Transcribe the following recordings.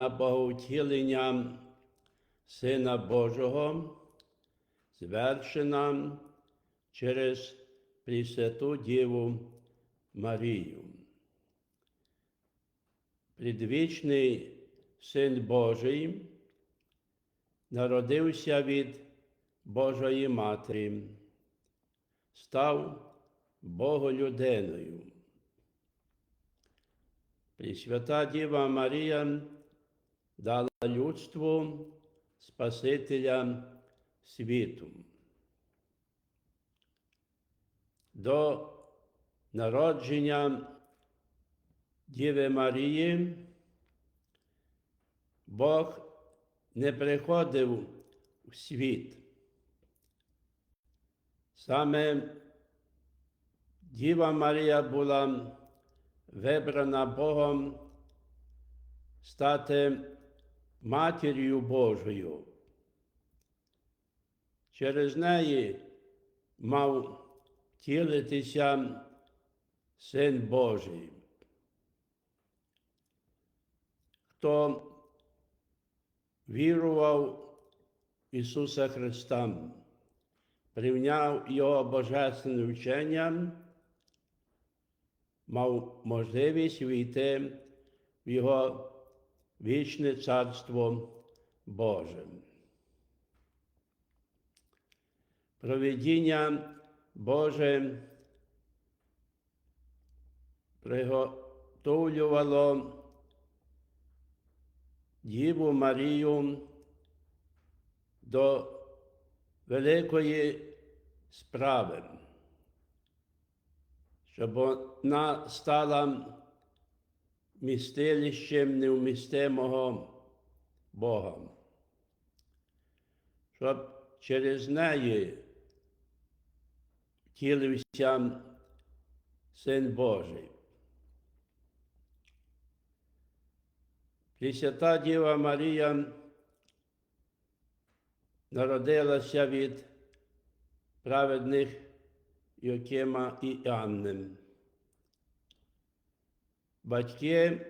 Боговтілення Сина Божого, звершена через Пресвяту Діву Марію. Предвічний Син Божий народився від Божої Матері, став Боголюдиною. Пресвята Діва Марія дала людству Спасителя світу. До народження Діви Марії Бог не приходив в світ. Саме Діва Марія була вибрана Богом стати Матір'ю Божою. Через неї мав втілитися Син Божий. Хто вірував Ісуса Христа, прийняв Його божественне вчення, мав можливість війти в Його вічне Царство Боже. Проведіння Боже приготовлювало Діву Марію до великої справи, щоб вона стала містилищем невмістимого Бога, щоб через неї втілився Син Божий. Пресвята Діва Марія народилася від праведних Йокима і Анни. Батьки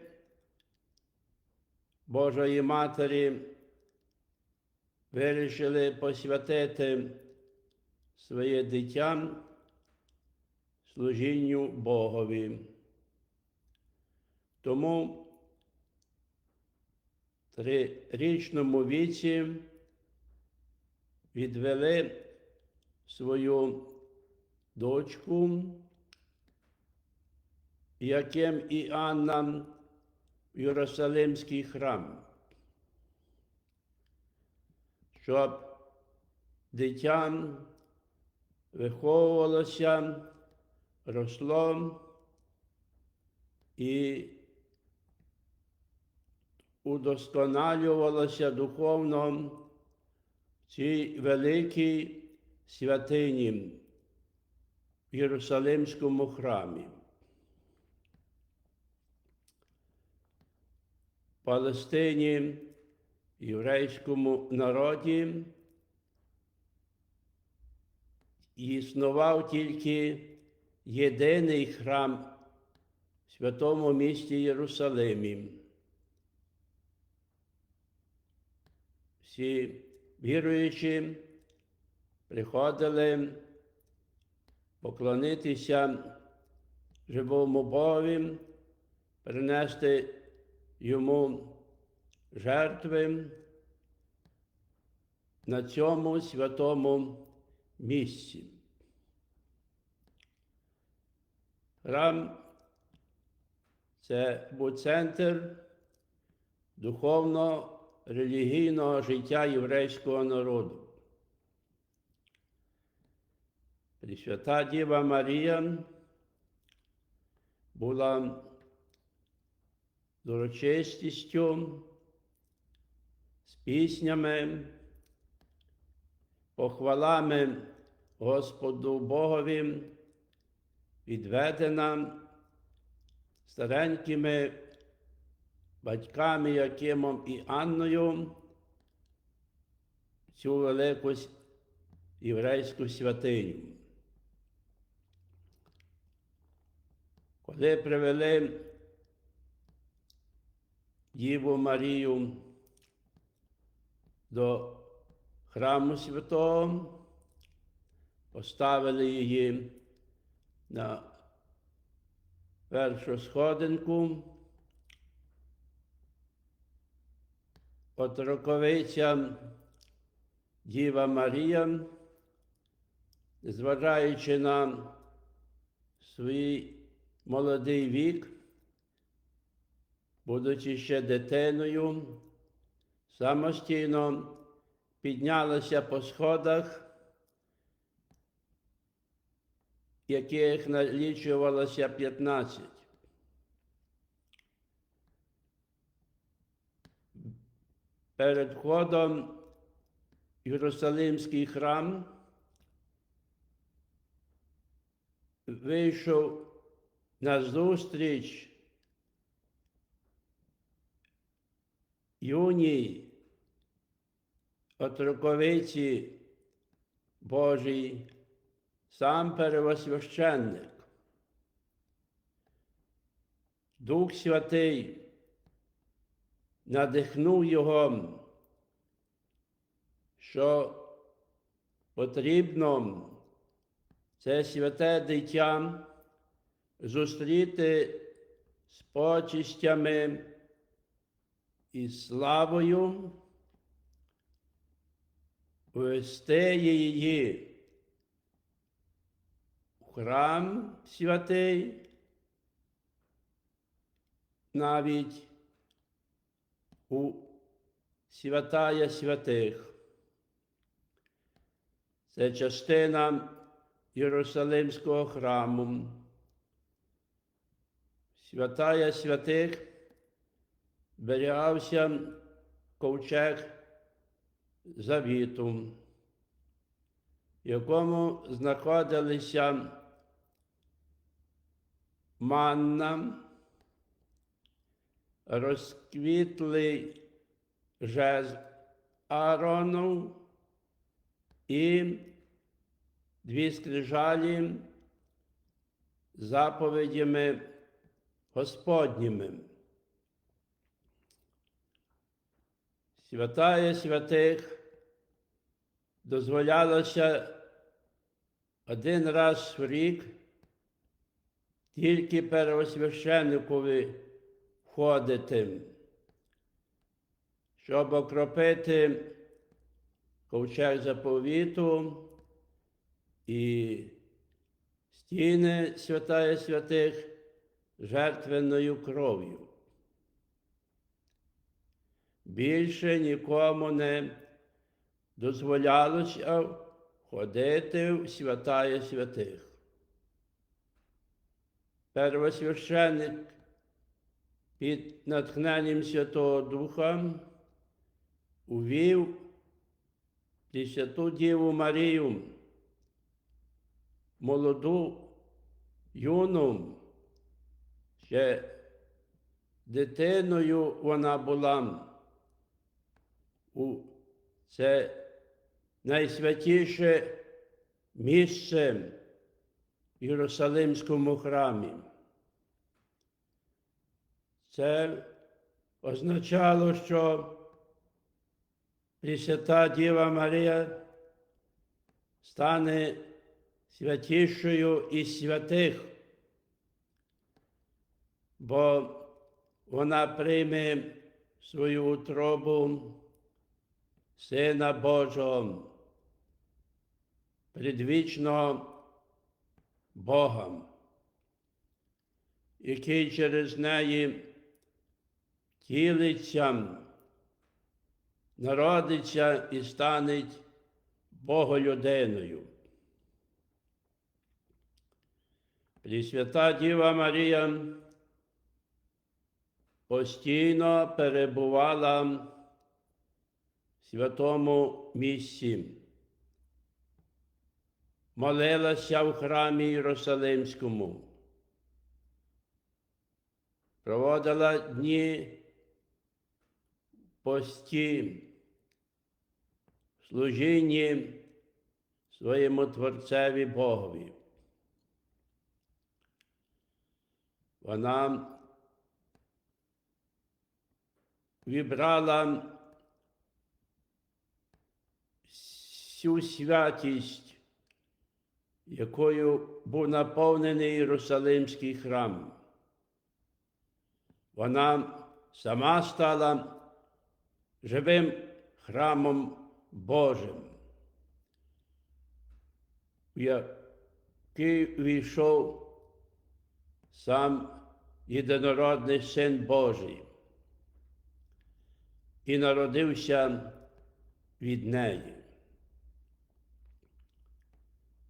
Божої Матері вирішили посвятити своє дитя служінню Богові. Тому в трирічному віці відвели свою дочку, яким і Анна в Єрусалимський храм, щоб дитя виховувалося, росло і удосконалювалося духовно в цій великій святині в Єрусалимському храмі. Палестині, єврейському народі існував тільки єдиний храм в святому місті Єрусалимі. Всі віруючі приходили поклонитися живому Богові, принести йому жертви на цьому святому місці. Храм це був центр духовно-релігійного життя єврейського народу. Пресвята Діва Марія була з урочистістю, з піснями, похвалами Господу Богові відведена старенькими батьками Якимом і Анною цю велику єврейську святиню. Коли привели Діву Марію до храму святого, поставили її на першу сходинку. От роковиця Діва Марія, зважаючи на свій молодий вік, будучи ще дитиною, самостійно піднялася по сходах, яких налічувалося 15. Перед входом Єрусалимський храм вийшов на зустріч юній отроковиці Божій, сам первосвященник. Дух Святий надихнув його, що потрібно це святе дитя зустріти з почистями і славою, вести її в храм святий, навіть у святая святих. Це частина Єрусалимського храму. Святая святих берігався ковчег завіту, в якому знаходилися манна, розквітлий жезл Ааронов і дві скрижалі заповідями Господніми. Святая святих дозволялося один раз в рік тільки первосвященникові входити, щоб окропити ковчег заповіту і стіни святая святих жертвенною кров'ю. Більше нікому не дозволялося ходити в святая святих. Первосвященник під натхненням Святого Духа увів Пресвяту Діву Марію, молоду, юну, ще дитиною вона була це найсвятіше місце в Єрусалимському храмі. Це означало, що Пресвята Діва Марія стане святішою із святих, бо вона прийме свою утробу Сина Божого, предвічного Бога, який через неї тілиться, народиться і стане Боголюдиною. Пресвята Діва Марія постійно перебувала святому місці, молилася в храмі Єрусалимському, проводила дні пості, служінні своєму Творцеві Богові. Вона вібрала всю святість, якою був наповнений Єрусалимський храм. Вона сама стала живим храмом Божим, в який війшов сам єдинородний Син Божий і народився від неї.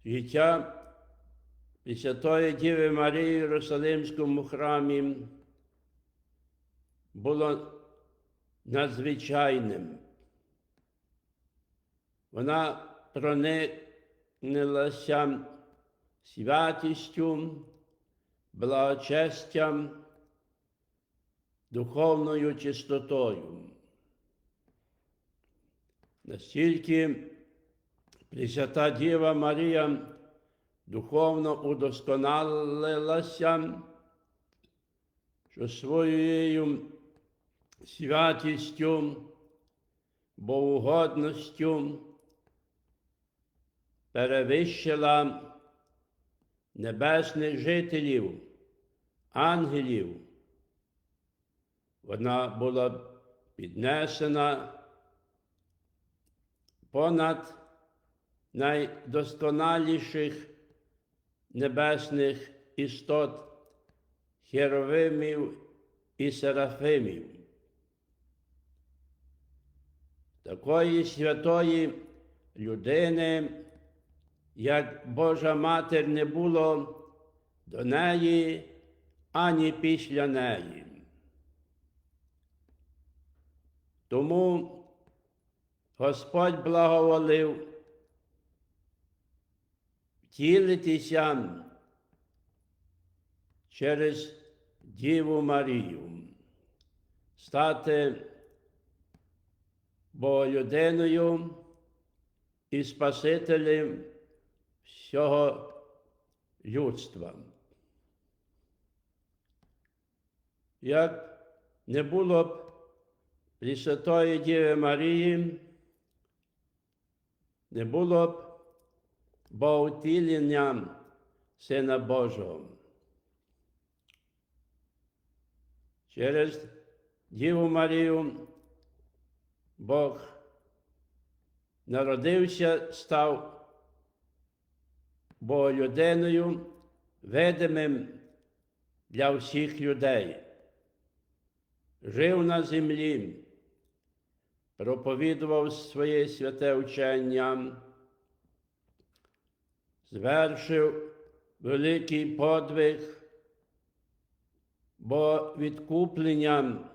Життя Пресвятої Діви Марії в Єрусалимському храмі було надзвичайним. Вона проникнулася святістю, благочестям, духовною чистотою. Настільки Пресвята Діва Марія духовно удосконалилася, що своєю святістю, богогодністю перевищила небесних жителів, ангелів. Вона була піднесена понад найдосконаліших небесних істот, херовимів і серафимів. Такої святої людини, як Божа Матір, не було до неї ані після неї. Тому Господь благоволив втілитися через Діву Марію, стати Боголюдиною і Спасителем всього людства. Як не було б Пресвятої Діви Марії, не було б Боготілення Сина Божого. Через Діву Марію Бог народився, став Боголюдиною, видимим для всіх людей. Жив на землі, проповідував своє святе учення, звершив великий подвиг, бо відкупленням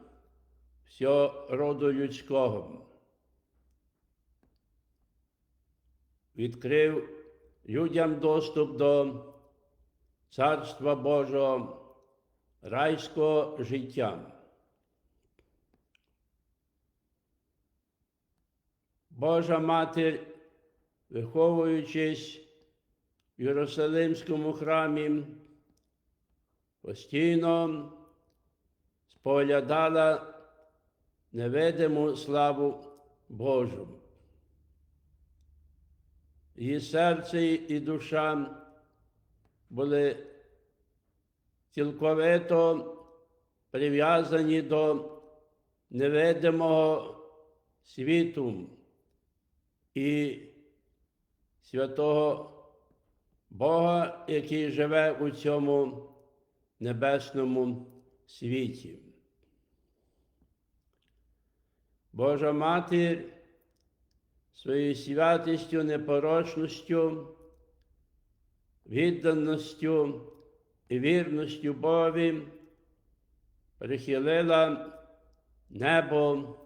всього роду людського. Відкрив людям доступ до Царства Божого, райського життя. Божа Матір, виховуючись в Єрусалимському храмі, постійно споглядала невидиму славу Божу. Її серце і душа були цілковито прив'язані до невидимого світу і святого Бога, який живе у цьому небесному світі. Божа Матір своєю святістю, непорочністю, відданістю і вірністю Богові прихилила небо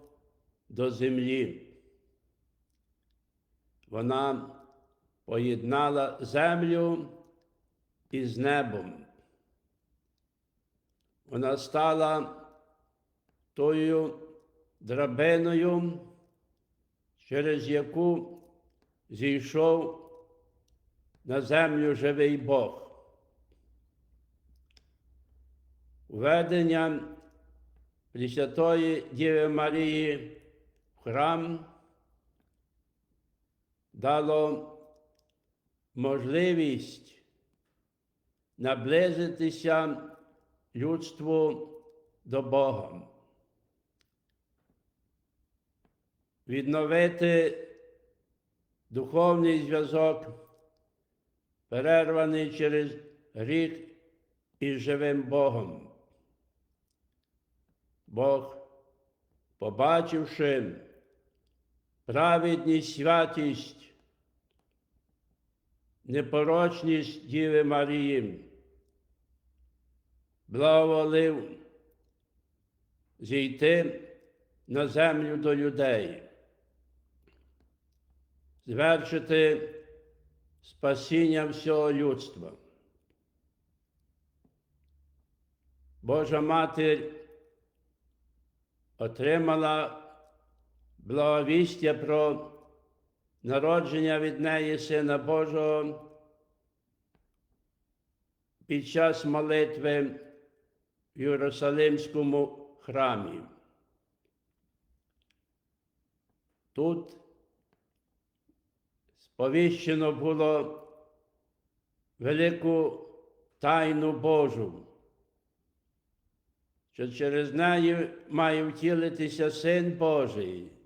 до землі. Вона поєднала землю із небом. Вона стала тою драбиною, через яку зійшов на землю живий Бог. Введення Пресвятої Діви Марії в храм дало можливість наблизитися людству до Бога, відновити духовний зв'язок, перерваний через гріх із живим Богом. Бог, побачивши праведність святість, непорочність Діви Марії, благоволив зійти на землю до людей, звершити спасіння всього людства. Божа Матір отримала благовістя про народження від неї Сина Божого під час молитви в Єрусалимському храмі. Тут сповіщено було велику тайну Божу, що через неї має втілитися Син Божий.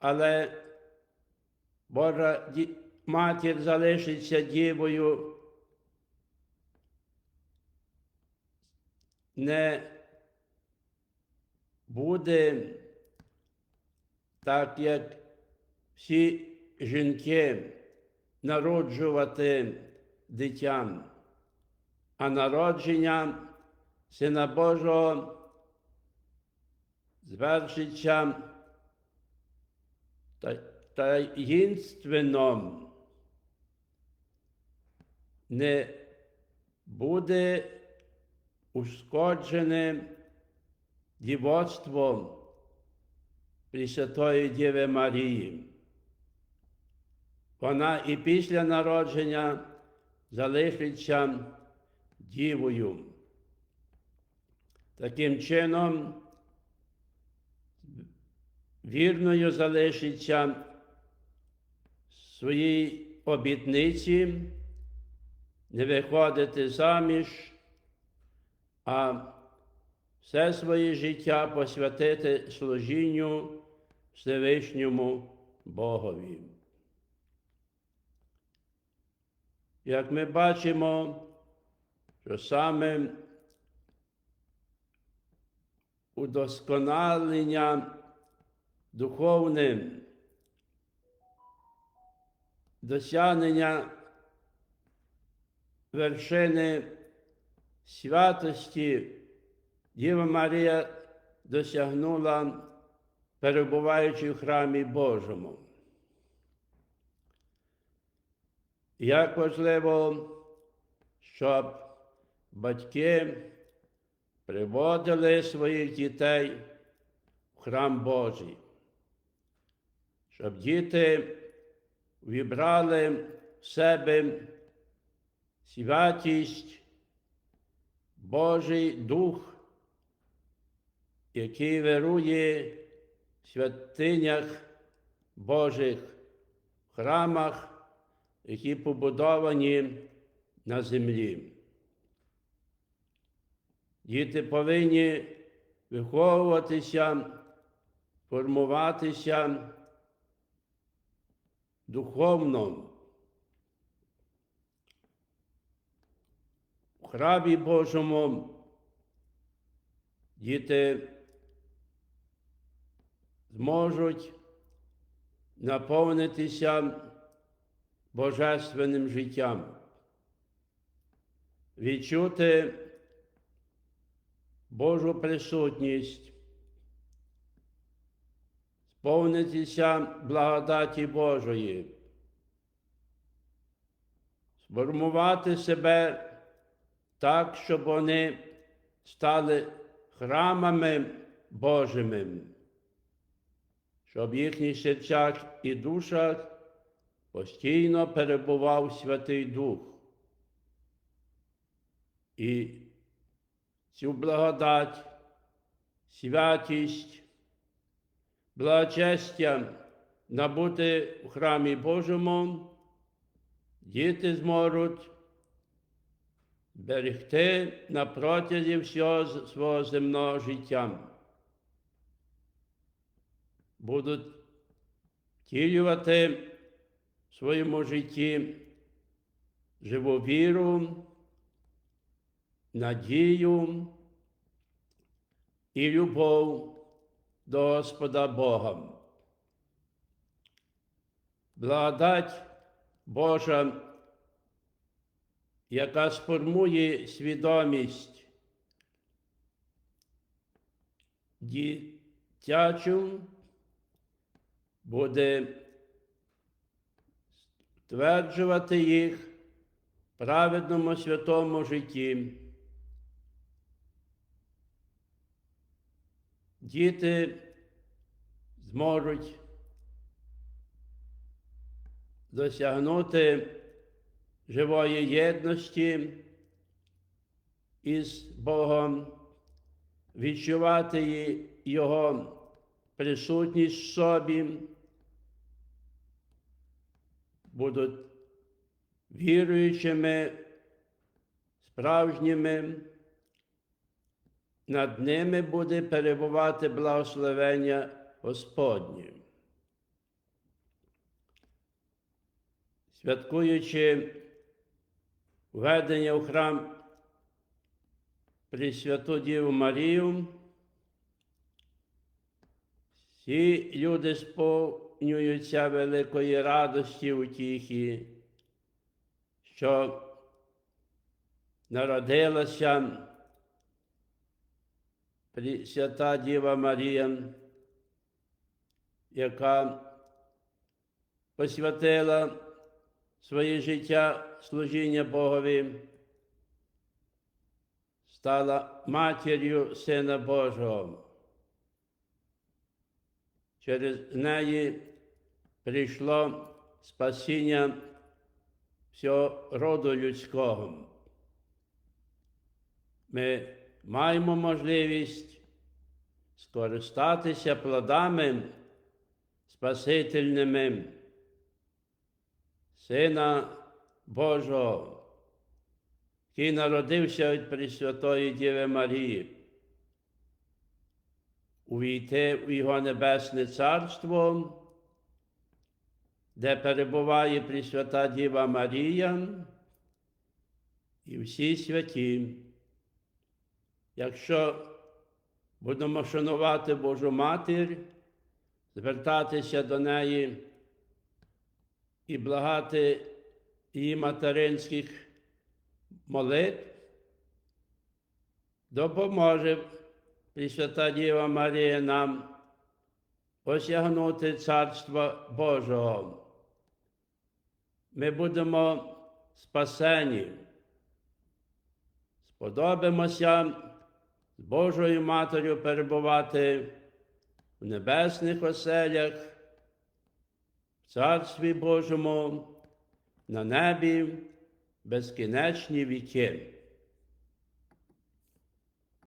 Але Божа матір залишиться дівою. Не буде так, як всі жінки народжувати дитям, а народження Сина Божого звершиться та- таїнственно не буде ушкоджене дівоцтво Пресвятої Діви Марії. Вона і після народження залишиться дівою. Таким чином, вірною залишиться своїй обітниці не виходити заміж, а все своє життя посвятити служінню Всевишньому Богові. Як ми бачимо, що саме удосконалення духовним, досягнення вершини святості Діва Марія досягнула, перебуваючи в храмі Божому. Як важливо, щоб батьки приводили своїх дітей в храм Божий, щоб діти вібрали в себе святість, Божий Дух, який вирує в святинях Божих в храмах, які побудовані на землі. Діти повинні виховуватися, формуватися духовно. В храмі Божому діти зможуть наповнитися божественним життям, відчути Божу присутність, сповнитися благодаті Божої, сформувати себе так, щоб вони стали храмами Божими, щоб в їхніх серцях і душах постійно перебував Святий Дух. І цю благодать, святість, благочестя набути в храмі Божому, діти зможуть берегти на протязі всього свого земного життя. Будуть втілювати в своєму житті живу віру, надію і любов до Господа Бога. Благодать Божа, яка сформує свідомість дитячу, буде стверджувати їх в праведному святому житті. Діти зможуть досягнути живої єдності із Богом, відчувати Його присутність в собі, будуть віруючими, справжніми, над ними буде перебувати благословення Господнє. Святкуючи введення у храм Пресвяту Діву Марію, всі люди сповнюються великої радості утіхи, що народилася Пресвята Діва Марія, яка посвятила своє життя служіння Богові, стала матір'ю Сина Божого. Через неї прийшло спасіння всього роду людського. Ми маємо можливість скористатися плодами спасительними Сина Божого, який народився від Пресвятої Діви Марії, увійти в Його Небесне Царство, де перебуває Пресвята Діва Марія і всі святі. Якщо будемо шанувати Божу Матір, звертатися до неї і благати її материнських молитв, допоможе Пресвята Діва Марія нам осягнути Царства Божого. Ми будемо спасені, сподобимося з Божою Матір'ю перебувати в небесних оселях, в Царстві Божому, на небі безкінечні віки.